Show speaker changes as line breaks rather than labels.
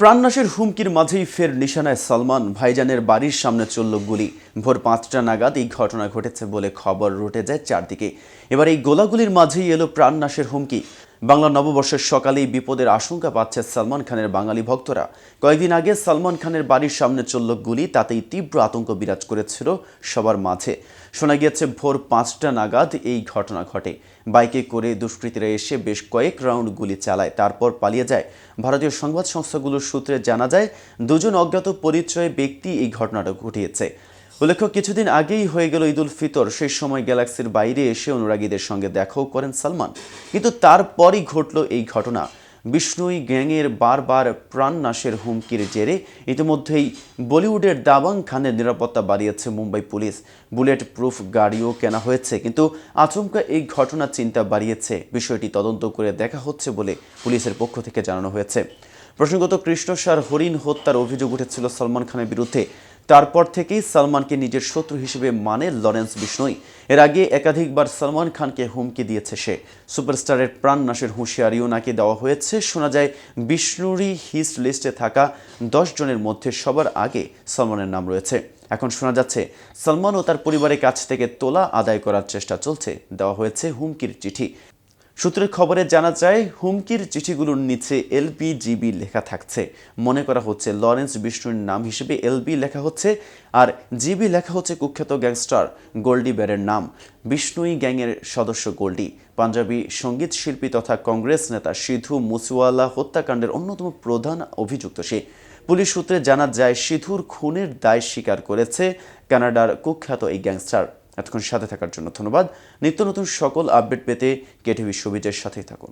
প্রাণনাশের হুমকির মাঝেই ফের নিশানায় সালমান। ভাইজানের বাড়ির সামনে চলল গুলি। ভোর পাঁচটা নাগাদ এই ঘটনা ঘটেছে বলে খবর রটে যায় চারদিকে। এবার এই গোলাগুলির মাঝেই এলো প্রাণনাশের হুমকি। বাংলা নববর্ষের সকালেই বিপদের আশঙ্কা পাচ্ছে সালমান খানের বাঙালি ভক্তরা। কয়েকদিন আগে সালমান খানের বাড়ির সামনে চলল গুলি, তাতেই তীব্র আতঙ্ক বিরাজ করেছিল সবার মাঝে। শোনা গিয়েছে, ভোর পাঁচটা নাগাদ এই ঘটনা ঘটে। বাইকে করে দুষ্কৃতীরা এসে বেশ কয়েক রাউন্ড গুলি চালায়, তারপর পালিয়ে যায়। ভারতীয় সংবাদ সংস্থাগুলোর সূত্রে জানা যায়, দুজন অজ্ঞাত পরিচয় ব্যক্তি এই ঘটনাটা ঘটিয়েছে। উল্লেখ্য, কিছুদিন আগেই হয়ে গেল ঈদুল ফিতর। সেই সময় গ্যালাক্সির বাইরে এসে অনুরাগীদের সঙ্গে দেখাও করেন সালমান। কিন্তু তারপরই ঘটল এই ঘটনা। বিষ্ণুই গ্যাংয়ের বারবার প্রাণনাশের হুমকির জেরে ইতিমধ্যেই বলিউডের দাবাং খানের নিরাপত্তা বাড়িয়েছে মুম্বাই পুলিশ। বুলেট প্রুফ গাড়িও কেনা হয়েছে, কিন্তু আচমকা এই ঘটনা চিন্তা বাড়িয়েছে। বিষয়টি তদন্ত করে দেখা হচ্ছে বলে পুলিশের পক্ষ থেকে জানানো হয়েছে। প্রসঙ্গত, কৃষ্ণসার হরিণ হত্যার অভিযোগ উঠেছিল সলমান খানের বিরুদ্ধে। তারপর থেকেই সালমানকে নিজের শত্রু হিসেবে মানে লরেন্স বিষ্ণুই। এর আগে একাধিকবার সালমান খানকে হুমকি দিয়েছে সে। সুপারস্টারের প্রাণনাশের হুঁশিয়ারিও নাকি দেওয়া হয়েছে। শোনা যায়, বিষ্ণুরই হিস্ট লিস্টে থাকা দশ জনের মধ্যে সবার আগে সালমানের নাম রয়েছে। এখন শোনা যাচ্ছে, সালমান ও তার পরিবারের কাছ থেকে তোলা আদায় করার চেষ্টা চলছে, দেওয়া হয়েছে হুমকির চিঠি। সূত্রের খবরে জানা যায়, হুমকির চিঠিগুলোর নিচে এলপিজিবি লেখা থাকছে। মনে করা হচ্ছে, লরেন্স বিষ্ণুর নাম হিসেবে এলবি লেখা হচ্ছে, আর জিবি লেখা হচ্ছে কুখ্যাত গ্যাংস্টার গোল্ডি বেরের নাম। বিষ্ণুই গ্যাংয়ের সদস্য গোল্ডি। পাঞ্জাবি সংগীত শিল্পী তথা কংগ্রেস নেতা সিধু মুসওয়ালা হত্যাকাণ্ডের অন্যতম প্রধান অভিযুক্ত সে। পুলিশ সূত্রে জানা যায়, সিধুর খুনের দায় স্বীকার করেছে কানাডার কুখ্যাত এই গ্যাংস্টার। এতক্ষণ সাথে থাকার জন্য ধন্যবাদ। নিত্য নতুন সকল আপডেট পেতে কেটিভি সুবিধের সাথেই থাকুন।